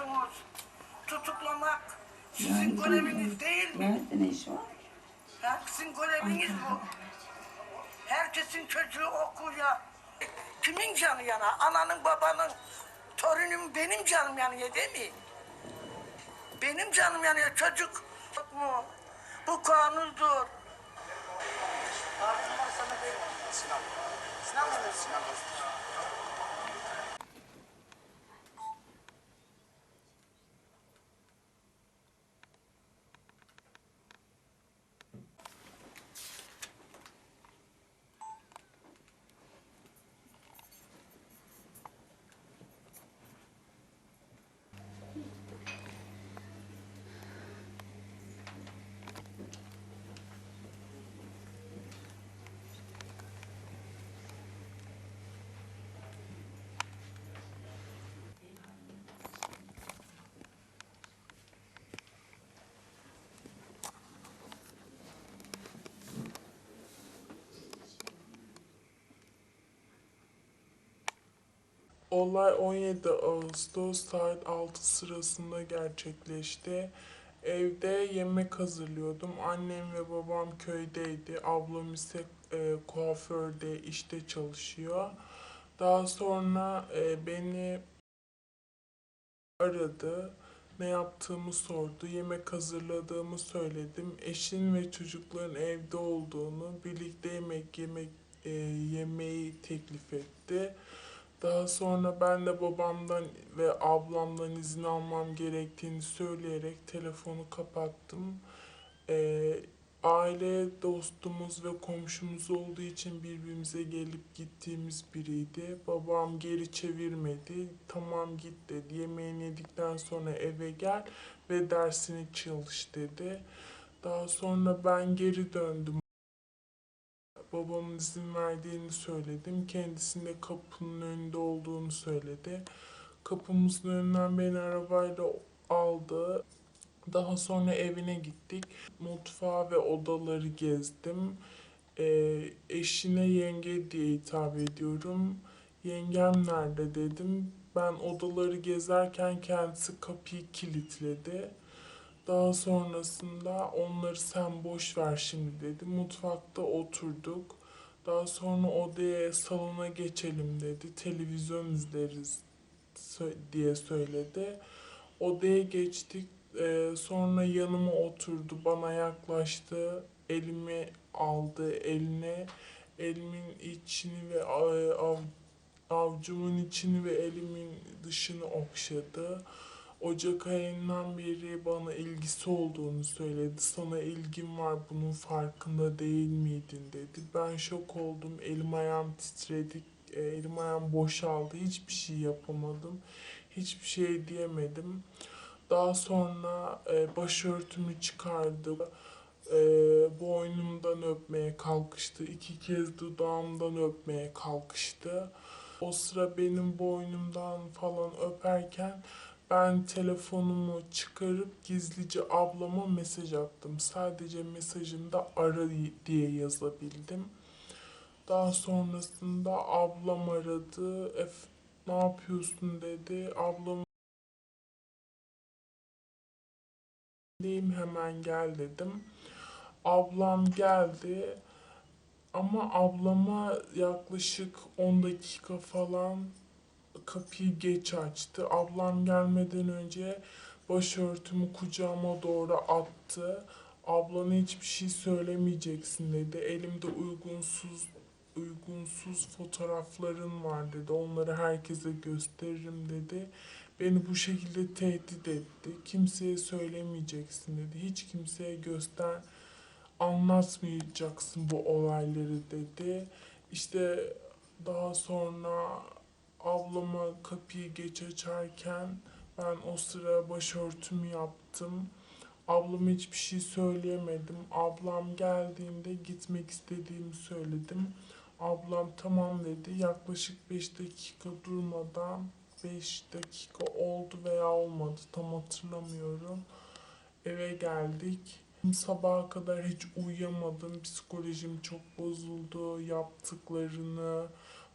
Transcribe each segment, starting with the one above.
yapıyorsunuz? Tutuklamak sizin Yani göreviniz değil mi? Nerede ne işi var? Ha, sizin göreviniz bu. Herkesin çocuğu okuyor. Kimin canı yana? Ananın, babanın, torunum benim canım yanıyor değil mi? Benim canım yanıyor çocuk. Mu? Bu kanundur. Ardından sana değil. Sinan. Sinan mı? Sinan Olay 17 Ağustos saat 6 sırasında gerçekleşti. Evde yemek hazırlıyordum. Annem ve babam köydeydi. Ablam ise e, kuaförde işte çalışıyor. Daha sonra e, beni aradı. Ne yaptığımı sordu. Yemek hazırladığımı söyledim. Eşin ve çocukların evde olduğunu, birlikte yemek yemek e, yemeği teklif etti. Daha sonra ben de babamdan ve ablamdan izin almam gerektiğini söyleyerek telefonu kapattım. Ee, aile dostumuz ve komşumuz olduğu için birbirimize gelip gittiğimiz biriydi. Babam geri çevirmedi. Tamam git dedi. Yemeğini yedikten sonra eve gel ve dersini çalış dedi. Daha sonra ben geri döndüm babamın izin verdiğini söyledim. Kendisinde kapının önünde olduğunu söyledi. Kapımızın önünden beni arabayla aldı. Daha sonra evine gittik. Mutfağı ve odaları gezdim. Ee, eşine yenge diye hitap ediyorum. Yengem nerede dedim. Ben odaları gezerken kendisi kapıyı kilitledi. Daha sonrasında onları sen boş ver şimdi dedi. Mutfakta oturduk. Daha sonra odaya salona geçelim dedi. Televizyon izleriz diye söyledi. Odaya geçtik. Ee, sonra yanıma oturdu. Bana yaklaştı. Elimi aldı eline. Elimin içini ve av- avcumun içini ve elimin dışını okşadı. Ocak ayından beri bana ilgisi olduğunu söyledi. Sana ilgim var bunun farkında değil miydin dedi. Ben şok oldum. Elim ayağım titredi. E, Elim ayağım boşaldı. Hiçbir şey yapamadım. Hiçbir şey diyemedim. Daha sonra e, başörtümü çıkardı. E, boynumdan öpmeye kalkıştı. İki kez dudağımdan öpmeye kalkıştı. O sıra benim boynumdan falan öperken ben telefonumu çıkarıp gizlice ablama mesaj attım. Sadece mesajımda ara diye yazabildim. Daha sonrasında ablam aradı. Ef, ne yapıyorsun dedi. Ablam Deyim hemen gel dedim. Ablam geldi. Ama ablama yaklaşık 10 dakika falan kapıyı geç açtı. Ablam gelmeden önce başörtümü kucağıma doğru attı. Ablana hiçbir şey söylemeyeceksin dedi. Elimde uygunsuz uygunsuz fotoğrafların var dedi. Onları herkese gösteririm dedi. Beni bu şekilde tehdit etti. Kimseye söylemeyeceksin dedi. Hiç kimseye göster anlatmayacaksın bu olayları dedi. İşte daha sonra ablama kapıyı geç açarken ben o sıra başörtümü yaptım. Ablama hiçbir şey söyleyemedim. Ablam geldiğinde gitmek istediğimi söyledim. Ablam tamam dedi. Yaklaşık 5 dakika durmadan 5 dakika oldu veya olmadı tam hatırlamıyorum. Eve geldik. Sabaha kadar hiç uyuyamadım. Psikolojim çok bozuldu. Yaptıklarını,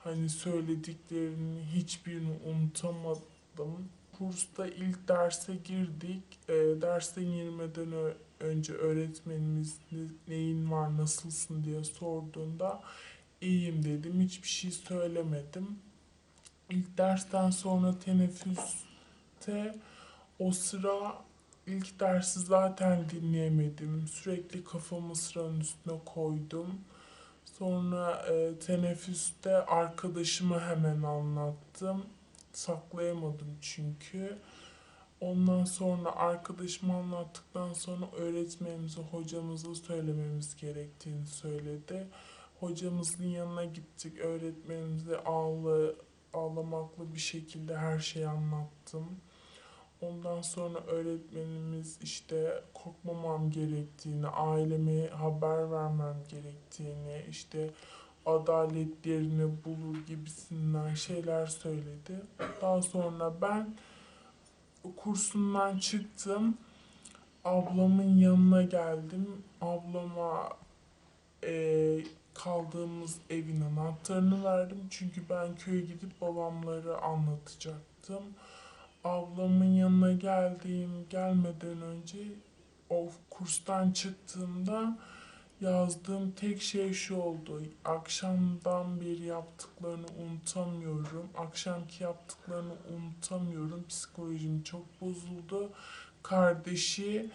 hani söylediklerini hiçbirini unutamadım. Kursta ilk derse girdik. E, derse girmeden ö- önce öğretmenimiz "Ne- neyin var, nasılsın diye sorduğunda iyiyim dedim. Hiçbir şey söylemedim. İlk dersten sonra teneffüste o sıra ilk dersi zaten dinleyemedim. Sürekli kafamı sıranın üstüne koydum. Sonra e, teneffüste arkadaşıma hemen anlattım. Saklayamadım çünkü. Ondan sonra arkadaşıma anlattıktan sonra öğretmenimize, hocamıza söylememiz gerektiğini söyledi. Hocamızın yanına gittik. Öğretmenimize ağla, ağlamaklı bir şekilde her şeyi anlattım. Ondan sonra öğretmenimiz işte korkmamam gerektiğini, aileme haber vermem gerektiğini, işte adaletlerini bulur gibisinden şeyler söyledi. Daha sonra ben kursundan çıktım. Ablamın yanına geldim. Ablama eee, kaldığımız evin anahtarını verdim. Çünkü ben köye gidip babamları anlatacaktım. Ablamın yanına geldiğim gelmeden önce o kurstan çıktığımda yazdığım tek şey şu oldu. Akşamdan beri yaptıklarını unutamıyorum. Akşamki yaptıklarını unutamıyorum. Psikolojim çok bozuldu. Kardeşi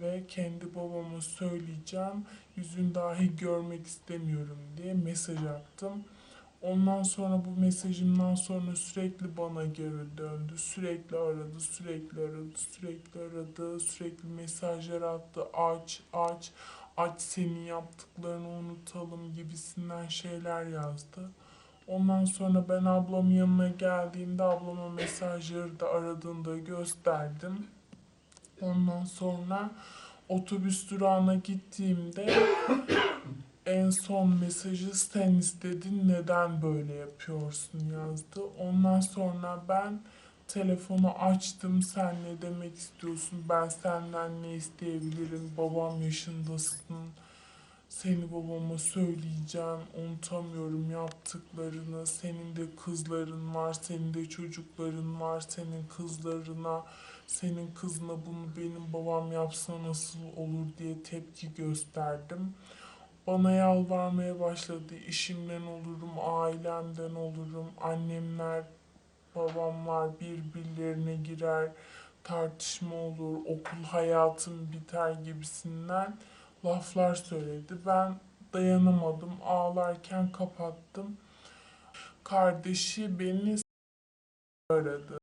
ve kendi babama söyleyeceğim. Yüzünü dahi görmek istemiyorum diye mesaj attım. Ondan sonra bu mesajımdan sonra sürekli bana geri döndü. Sürekli aradı, sürekli aradı, sürekli aradı, sürekli mesajlar attı. Aç, aç, aç senin yaptıklarını unutalım gibisinden şeyler yazdı. Ondan sonra ben ablamın yanına geldiğimde ablama mesajları da aradığında gösterdim. Ondan sonra otobüs durağına gittiğimde en son mesajı sen istedin neden böyle yapıyorsun? yazdı. Ondan sonra ben telefonu açtım. Sen ne demek istiyorsun? Ben senden ne isteyebilirim? Babam yaşındasın. Seni babama söyleyeceğim. Unutamıyorum yaptıklarını. Senin de kızların var senin de çocukların var senin kızlarına. Senin kızına bunu benim babam yapsa nasıl olur? diye tepki gösterdim. Bana yalvarmaya başladı. İşimden olurum, ailemden olurum. Annemler, babamlar birbirlerine girer. Tartışma olur, okul hayatım biter gibisinden laflar söyledi. Ben dayanamadım. Ağlarken kapattım. Kardeşi beni aradı.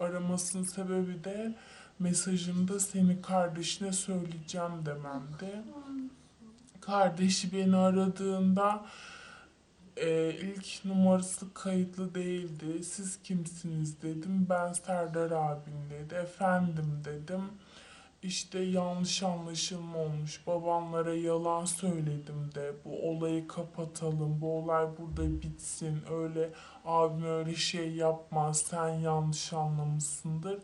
Aramasının sebebi de mesajımda seni kardeşine söyleyeceğim dememdi. Kardeşi beni aradığında e, ilk numarası kayıtlı değildi. Siz kimsiniz dedim. Ben Serdar abim dedi. Efendim dedim. İşte yanlış anlaşılma olmuş. Babamlara yalan söyledim de bu olayı kapatalım. Bu olay burada bitsin. Öyle abim öyle şey yapmaz. Sen yanlış anlamışsındır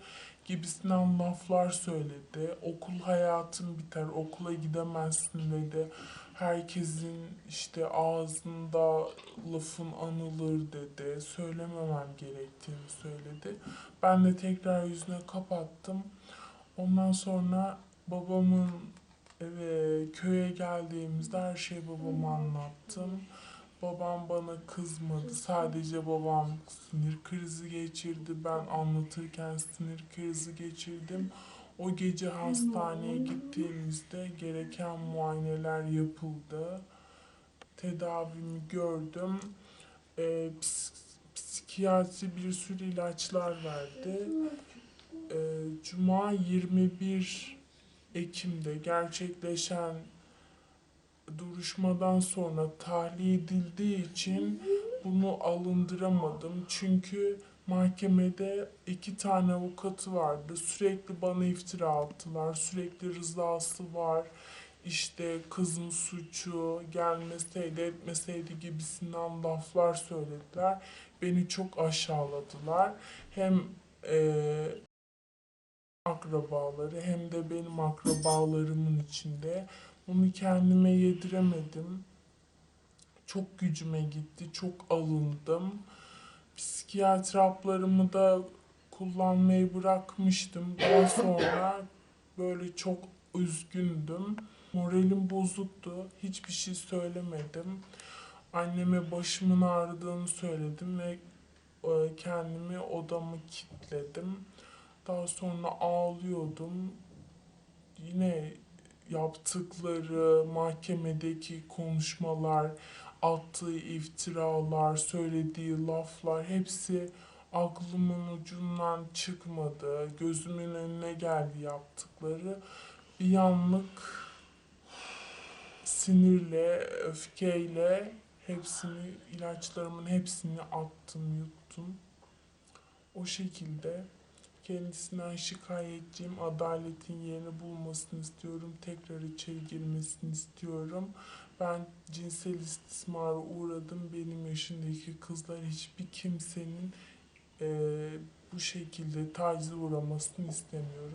gibisinden laflar söyledi. Okul hayatın biter, okula gidemezsin dedi. Herkesin işte ağzında lafın anılır dedi. Söylememem gerektiğini söyledi. Ben de tekrar yüzüne kapattım. Ondan sonra babamın eve köye geldiğimizde her şeyi babama anlattım. Babam bana kızmadı. Sadece babam sinir krizi geçirdi. Ben anlatırken sinir krizi geçirdim. O gece hastaneye gittiğimizde gereken muayeneler yapıldı. Tedavimi gördüm. Ee, ps- psikiyatri bir sürü ilaçlar verdi. Ee, Cuma 21 Ekim'de gerçekleşen duruşmadan sonra tahliye edildiği için bunu alındıramadım. Çünkü mahkemede iki tane avukatı vardı. Sürekli bana iftira attılar. Sürekli rızası var. İşte kızın suçu gelmeseydi etmeseydi gibisinden laflar söylediler. Beni çok aşağıladılar. Hem eee akrabaları hem de benim akrabalarımın içinde. Bunu kendime yediremedim. Çok gücüme gitti, çok alındım. Psikiyatri haplarımı da kullanmayı bırakmıştım. Daha sonra böyle çok üzgündüm. Moralim bozuktu. Hiçbir şey söylemedim. Anneme başımın ağrıdığını söyledim ve e, kendimi odama kilitledim. Daha sonra ağlıyordum. Yine yaptıkları, mahkemedeki konuşmalar, attığı iftiralar, söylediği laflar hepsi aklımın ucundan çıkmadı. Gözümün önüne geldi yaptıkları. Bir anlık sinirle, öfkeyle hepsini, ilaçlarımın hepsini attım, yuttum. O şekilde kendisinden şikayetçiyim. Adaletin yerini bulmasını istiyorum. Tekrar içeri girmesini istiyorum. Ben cinsel istismara uğradım. Benim yaşındaki kızlar hiçbir kimsenin eee, bu şekilde tacize uğramasını istemiyorum.